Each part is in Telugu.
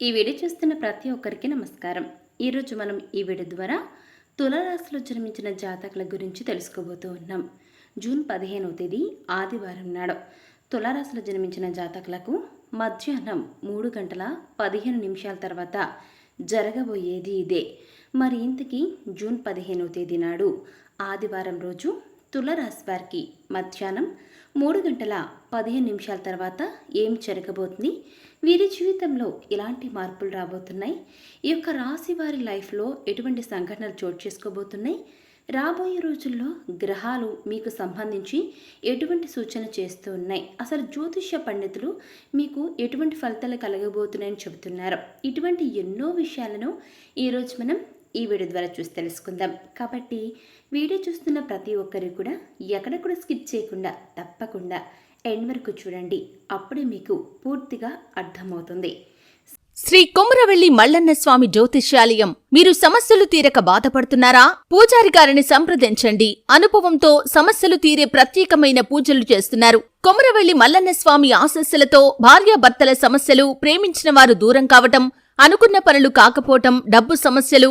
ఈ వీడియో చూస్తున్న ప్రతి ఒక్కరికి నమస్కారం. ఈరోజు మనం ఈ వీడియో ద్వారా తులరాశిలో జన్మించిన జాతకుల గురించి తెలుసుకోబోతూ ఉన్నాం. జూన్ పదిహేనవ తేదీ ఆదివారం నాడు తులరాశిలో జన్మించిన జాతకులకు మధ్యాహ్నం మూడు గంటల పదిహేను నిమిషాల తర్వాత జరగబోయేది ఇదే. మరి ఇంతకీ జూన్ పదిహేనవ తేదీ నాడు ఆదివారం రోజు తులరాశి వారికి మధ్యాహ్నం మూడు గంటల పదిహేను నిమిషాల తర్వాత ఏం జరగబోతుంది? వీరి జీవితంలో ఎలాంటి మార్పులు రాబోతున్నాయి? ఈ యొక్క రాశి వారి లైఫ్లో ఎటువంటి సంఘటనలు చోటు చేసుకోబోతున్నాయి? రాబోయే రోజుల్లో గ్రహాలు మీకు సంబంధించి ఎటువంటి సూచన చేస్తూ ఉన్నాయి? అసలు జ్యోతిష్య పండితులు మీకు ఎటువంటి ఫలితాలు కలగబోతున్నాయని చెబుతున్నారు. ఇటువంటి ఎన్నో విషయాలను ఈరోజు మనం ఈ వీడియో ద్వారా చూసి తెలుసుకుందాం. కాబట్టి వీడియో చూస్తున్న ప్రతి ఒక్కరు కూడా ఎక్కడ కూడా స్కిప్ చేయకుండా తప్పకుండా ఎండ్ వరకు చూడండి. అప్పుడే మీకు పూర్తిగా అర్థమవుతుంది. శ్రీ కొమురవెల్లి మల్లన్న స్వామి జ్యోతిష్యాలయం మీరు సమస్యలు తీరక బాధపడుతున్నారా? పూజారి గారిని సంప్రదించండి. అనుభవంతో సమస్యలు తీరే ప్రత్యేకమైన పూజలు చేస్తున్నారు. కొమురవెల్లి మల్లన్న స్వామి ఆశస్సులతో భార్యాభర్తల సమస్యలు ప్రేమించిన వారు దూరం కావటం అనుకున్న పనులు కాకపోవటం డబ్బు సమస్యలు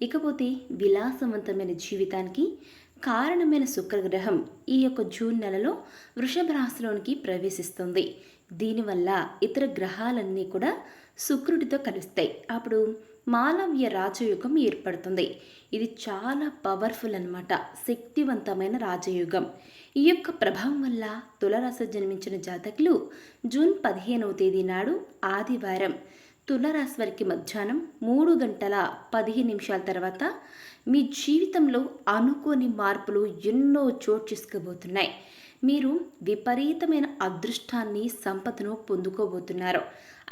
ఇకపోతే విలాసవంతమైన జీవితానికి కారణమైన శుక్రగ్రహం ఈ యొక్క జూన్ నెలలో వృషభ రాశిలోనికి ప్రవేశిస్తుంది. దీనివల్ల ఇతర గ్రహాలన్నీ కూడా శుక్రుడితో కలుస్తాయి. అప్పుడు మాలవ్య రాజయుగం ఏర్పడుతుంది. ఇది చాలా పవర్ఫుల్ అన్నమాట. శక్తివంతమైన రాజయుగం. ఈ యొక్క ప్రభావం వల్ల తులరాశి జన్మించిన జాతకులు జూన్ పదిహేనవ తేదీ నాడు ఆదివారం తులరాశి వారికి మధ్యాహ్నం మూడు గంటల పదిహేను నిమిషాల తర్వాత మీ జీవితంలో అనుకోని మార్పులు ఎన్నో చోటు చేసుకోబోతున్నాయి మీరు విపరీతమైన అదృష్టాన్ని సంపదను పొందుకోబోతున్నారు.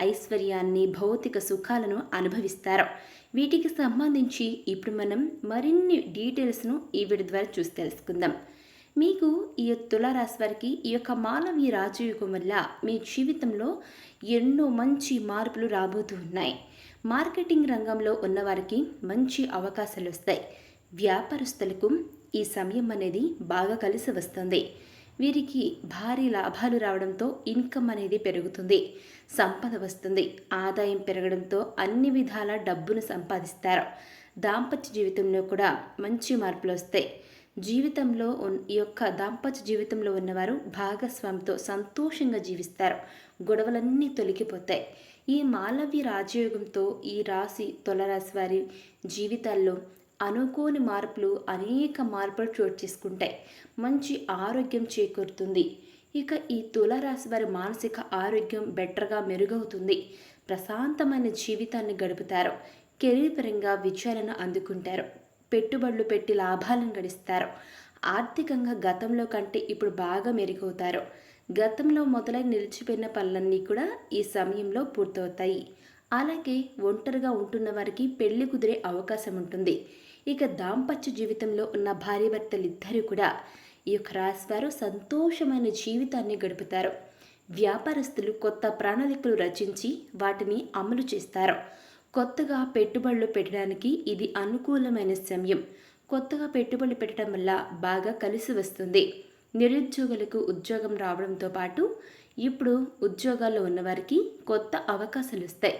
ఐశ్వర్యాన్ని భౌతిక సుఖాలను అనుభవిస్తారు. వీటికి సంబంధించి ఇప్పుడు మనం మరిన్ని డీటెయిల్స్ను ఈ వీడియో ద్వారా చూసి తెలుసుకుందాం. మీకు ఈ తులారాశి వారికి ఈ యొక్క మానవీయ రాజయుగం వల్ల మీ జీవితంలో ఎన్నో మంచి మార్పులు రాబోతూ ఉన్నాయి. మార్కెటింగ్ రంగంలో ఉన్నవారికి మంచి అవకాశాలు వస్తాయి. వ్యాపారస్తులకు ఈ సమయం అనేది బాగా కలిసి వస్తుంది. వీరికి భారీ లాభాలు రావడంతో ఇన్కమ్ అనేది పెరుగుతుంది. సంపద వస్తుంది. ఆదాయం పెరగడంతో అన్ని విధాల డబ్బును సంపాదిస్తారు. దాంపత్య జీవితంలో కూడా మంచి మార్పులు వస్తాయి. జీవితంలో ఈ యొక్క దాంపత్య జీవితంలో ఉన్నవారు భాగస్వామితో సంతోషంగా జీవిస్తారు. గొడవలన్నీ తొలగిపోతాయి. ఈ మాలవ్య రాజయోగంతో ఈ రాశి తొలరాశి వారి జీవితాల్లో అనుకోని మార్పులు అనేక మార్పులు చోటు చేసుకుంటాయి. మంచి ఆరోగ్యం చేకూరుతుంది. ఇక ఈ తులారాశి వారి మానసిక ఆరోగ్యం బెటర్గా మెరుగవుతుంది. ప్రశాంతమైన జీవితాన్ని గడుపుతారు. కెరీర్ పరంగా విజయాలను అందుకుంటారు. పెట్టుబడులు పెట్టి లాభాలను గడిస్తారు. ఆర్థికంగా గతంలో కంటే ఇప్పుడు బాగా మెరుగవుతారు. గతంలో మొదలై నిలిచిపోయిన పనులన్నీ కూడా ఈ సమయంలో పూర్తవుతాయి. అలాగే ఒంటరిగా ఉంటున్న వారికి పెళ్ళి కుదిరే అవకాశం ఉంటుంది. ఇక దాంపత్య జీవితంలో ఉన్న భార్యాభర్తలిద్దరూ కూడా ఈ యొక్క రాశివారు సంతోషమైన జీవితాన్ని గడుపుతారు. వ్యాపారస్తులు కొత్త ప్రణాళికలు రచించి వాటిని అమలు చేస్తారు. కొత్తగా పెట్టుబడులు పెట్టడానికి ఇది అనుకూలమైన సమయం. కొత్తగా పెట్టుబడులు పెట్టడం వల్ల బాగా కలిసి వస్తుంది. నిరుద్యోగులకు ఉద్యోగం రావడంతో పాటు ఇప్పుడు ఉద్యోగాల్లో ఉన్నవారికి కొత్త అవకాశాలు వస్తాయి.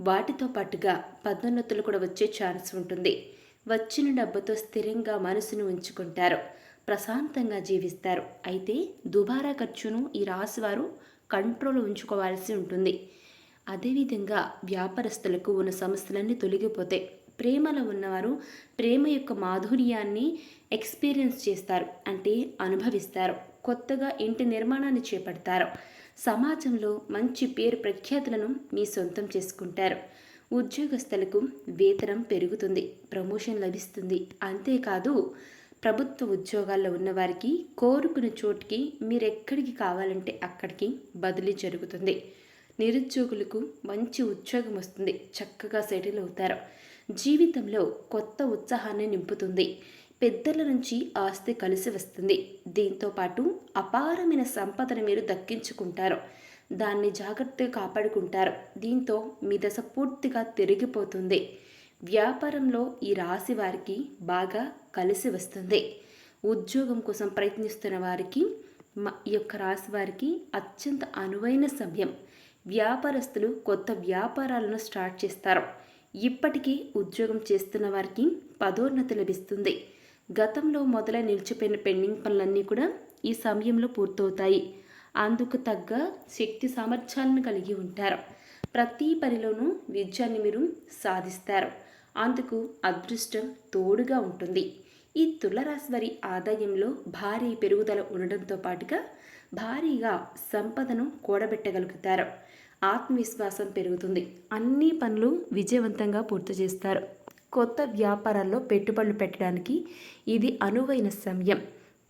వాటితో పాటుగా పదోన్నతులు కూడా వచ్చే ఛాన్స్ ఉంటుంది. వచ్చిన డబ్బుతో స్థిరంగా మనసును ఉంచుకుంటారు. ప్రశాంతంగా జీవిస్తారు. అయితే దుబారా ఖర్చును ఈ రాశివారు కంట్రోల్ ఉంచుకోవాల్సి ఉంటుంది. అదేవిధంగా వ్యాపారస్తులకు ఉన్న సమస్యలన్నీ తొలగిపోతాయి ప్రేమలో ఉన్నవారు ప్రేమ యొక్క మాధుర్యాన్ని ఎక్స్పీరియన్స్ చేస్తారు అంటే అనుభవిస్తారు కొత్తగా ఇంటి నిర్మాణాన్ని చేపడతారు. సమాజంలో మంచి పేరు ప్రఖ్యాతులను మీ సొంతం చేసుకుంటారు. ఉద్యోగస్తులకు వేతనం పెరుగుతుంది ప్రమోషన్ లభిస్తుంది. అంతేకాదు ప్రభుత్వ ఉద్యోగాల్లో ఉన్నవారికి కోరుకున్న చోటుకి మీరు ఎక్కడికి కావాలంటే అక్కడికి బదిలీ జరుగుతుంది. నిరుద్యోగులకు మంచి ఉద్యోగం వస్తుంది. చక్కగా సెటిల్ అవుతారు. జీవితంలో కొత్త ఉత్సాహాన్ని నింపుతుంది. పెద్దల నుంచి ఆస్తి కలిసి వస్తుంది. దీంతో పాటు అపారమైన సంపదను మీరు దక్కించుకుంటారు. దాన్ని జాగ్రత్తగా కాపాడుకుంటారు. దీంతో మీ దశ పూర్తిగా తిరిగిపోతుంది. వ్యాపారంలో ఈ రాశి వారికి బాగా కలిసి వస్తుంది. ఉద్యోగం కోసం ప్రయత్నిస్తున్న వారికి మ- ఈ యొక్క రాశి వారికి అత్యంత అనువైన సమయం. వ్యాపారస్తులు కొత్త వ్యాపారాలను స్టార్ట్ చేస్తారు. ఇప్పటికీ ఉద్యోగం చేస్తున్న వారికి పదోన్నతి లభిస్తుంది. గతంలో మొదలై నిలిచిపోయిన పెండింగ్ పనులన్నీ కూడా ఈ సమయంలో పూర్తవుతాయి. అందుకు తగ్గ శక్తి సామర్థ్యాలను కలిగి ఉంటారు. ప్రతి పనిలోనూ విజయాన్ని మీరు సాధిస్తారు. అందుకు అదృష్టం తోడుగా ఉంటుంది. ఈ తులరాశి వారి ఆదాయంలో భారీ పెరుగుదల ఉండడంతో పాటుగా భారీగా సంపదను కూడబెట్టగలుగుతారు. ఆత్మవిశ్వాసం పెరుగుతుంది. అన్ని పనులు విజయవంతంగా పూర్తి చేస్తారు. కొత్త వ్యాపారాల్లో పెట్టుబడులు పెట్టడానికి ఇది అనువైన సమయం.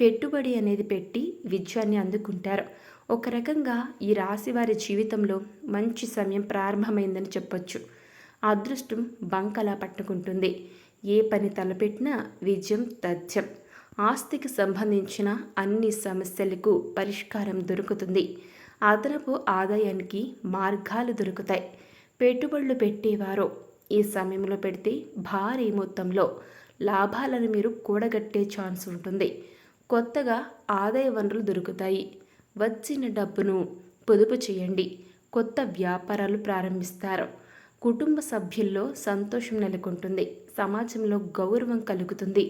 పెట్టుబడి అనేది పెట్టి విజయాన్ని అందుకుంటారు. ఒక రకంగా ఈ రాశి వారి జీవితంలో మంచి సమయం ప్రారంభమైందని చెప్పొచ్చు. అదృష్టం బంకలా పట్టుకుంటుంది. ఏ పని తలపెట్టినా విజయం తథ్యం. ఆస్తికి సంబంధించిన అన్ని సమస్యలకు పరిష్కారం దొరుకుతుంది. అదనపు ఆదాయానికి మార్గాలు దొరుకుతాయి. పెట్టుబడులు పెట్టేవారు. ఈ సమయంలో పెడితే భారీ మొత్తంలో లాభాలను మీరు కూడగట్టే ఛాన్స్ ఉంటుంది. కొత్తగా ఆదాయ వనరులు దొరుకుతాయి. వచ్చిన డబ్బును పొదుపు చేయండి. కొత్త వ్యాపారాలు ప్రారంభిస్తారు. కుటుంబ సభ్యుల్లో సంతోషం నెలకొంటుంది. సమాజంలో గౌరవం కలుగుతుంది.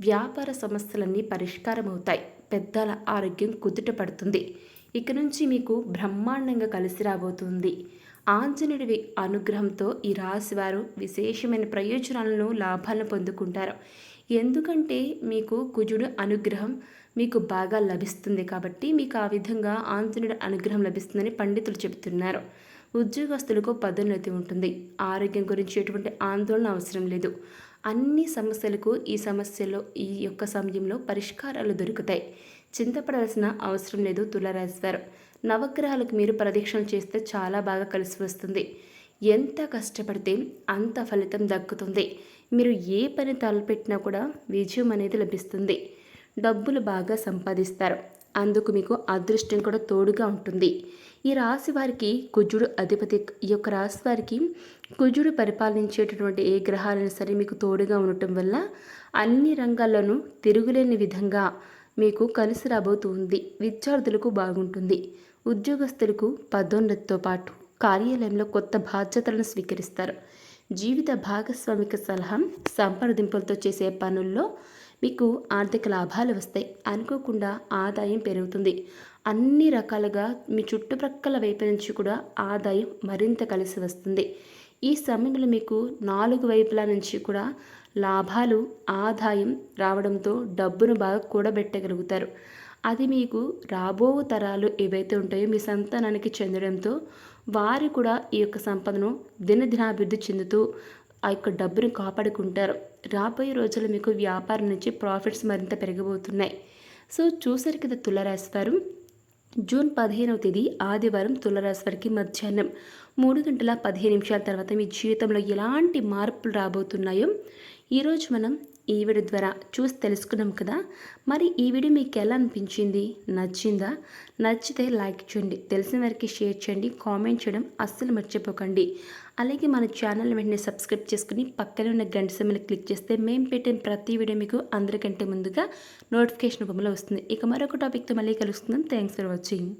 వ్యాపార సమస్యలన్నీ పరిష్కారం అవుతాయి పెద్దల ఆరోగ్యం కుదుట పడుతుంది. ఇక నుంచి మీకు బ్రహ్మాండంగా కలిసి రాబోతుంది. ఆంజనేయుడి అనుగ్రహంతో ఈ రాశివారు విశేషమైన ప్రయోజనాలను లాభాలను పొందుకుంటారు. ఎందుకంటే మీకు కుజుడు అనుగ్రహం మీకు బాగా లభిస్తుంది కాబట్టి మీకు ఆ విధంగా ఆంజనేయుడి అనుగ్రహం లభిస్తుందని పండితులు చెబుతున్నారు. ఉద్యోగస్తులకు పదోన్నతి ఉంటుంది. ఆరోగ్యం గురించి ఎటువంటి ఆందోళన అవసరం లేదు. అన్ని సమస్యలకు ఈ సమస్యలో ఈ యొక్క సమయంలో పరిష్కారాలు దొరుకుతాయి. చింతపడాల్సిన అవసరం లేదు తులరాశివారు నవగ్రహాలకు మీరు ప్రదక్షిణ చేస్తే చాలా బాగా కలిసి వస్తుంది. ఎంత కష్టపడితే అంత ఫలితం దక్కుతుంది. మీరు ఏ పని తలపెట్టినా కూడా విజయం అనేది లభిస్తుంది. డబ్బులు బాగా సంపాదిస్తారు. అందుకు మీకు అదృష్టం కూడా తోడుగా ఉంటుంది. ఈ రాశి వారికి కుజుడు అధిపతి. ఈ యొక్క రాశి వారికి కుజుడు పరిపాలించేటటువంటి ఏ గ్రహాలైనా సరే మీకు తోడుగా ఉండటం వల్ల అన్ని రంగాల్లోనూ తిరుగులేని విధంగా మీకు కలిసి రాబోతుంది. విద్యార్థులకు బాగుంటుంది. ఉద్యోగస్తులకు పదోన్నతితో పాటు కార్యాలయంలో కొత్త బాధ్యతలను స్వీకరిస్తారు. జీవిత భాగస్వామిక సలహా సంప్రదింపులతో చేసే పనుల్లో మీకు ఆర్థిక లాభాలు వస్తాయి. అనుకోకుండా ఆదాయం పెరుగుతుంది. అన్ని రకాలుగా మీ చుట్టుప్రక్కల వైపు నుంచి కూడా ఆదాయం మరింత కలిసి వస్తుంది. ఈ సమయంలో మీకు నాలుగు వైపుల నుంచి కూడా లాభాలు ఆదాయం రావడంతో డబ్బును బాగా కూడబెట్టగలుగుతారు. అది మీకు రాబో తరాలు ఏవైతే ఉంటాయో మీ సంతానానికి చెందడంతో వారు కూడా ఈ యొక్క సంపదను దినదినాభివృద్ధి చెందుతూ ఆ యొక్క డబ్బును కాపాడుకుంటారు. రాబోయే రోజుల్లో మీకు వ్యాపారం నుంచి ప్రాఫిట్స్ మరింత పెరగబోతున్నాయి. సో చూసారు కదా తులరాశి వారు? జూన్ పదిహేనవ తేదీ ఆదివారం తులరాశి వారికి మధ్యాహ్నం మూడు గంటల పదిహేను నిమిషాల తర్వాత మీ జీవితంలో ఎలాంటి మార్పులు రాబోతున్నాయో ఈరోజు మనం ఈ వీడియో ద్వారా చూసి తెలుసుకున్నాం కదా. మరి ఈ వీడియో మీకు ఎలా అనిపించింది? నచ్చిందా? నచ్చితే లైక్ చేయండి. తెలిసిన వారికి షేర్ చేయండి. కామెంట్ చేయడం అస్సలు మర్చిపోకండి. అలాగే మన ఛానల్ వెంటనే సబ్స్క్రైబ్ చేసుకుని పక్కనే ఉన్న గంట సమయంలో క్లిక్ చేస్తే మేము పెట్టిన ప్రతి వీడియో మీకు అందరికంటే ముందుగా నోటిఫికేషన్ రూపంలో వస్తుంది. ఇక మరొక టాపిక్తో మళ్ళీ కలుసుకుందాం థ్యాంక్స్ ఫర్ వాచింగ్.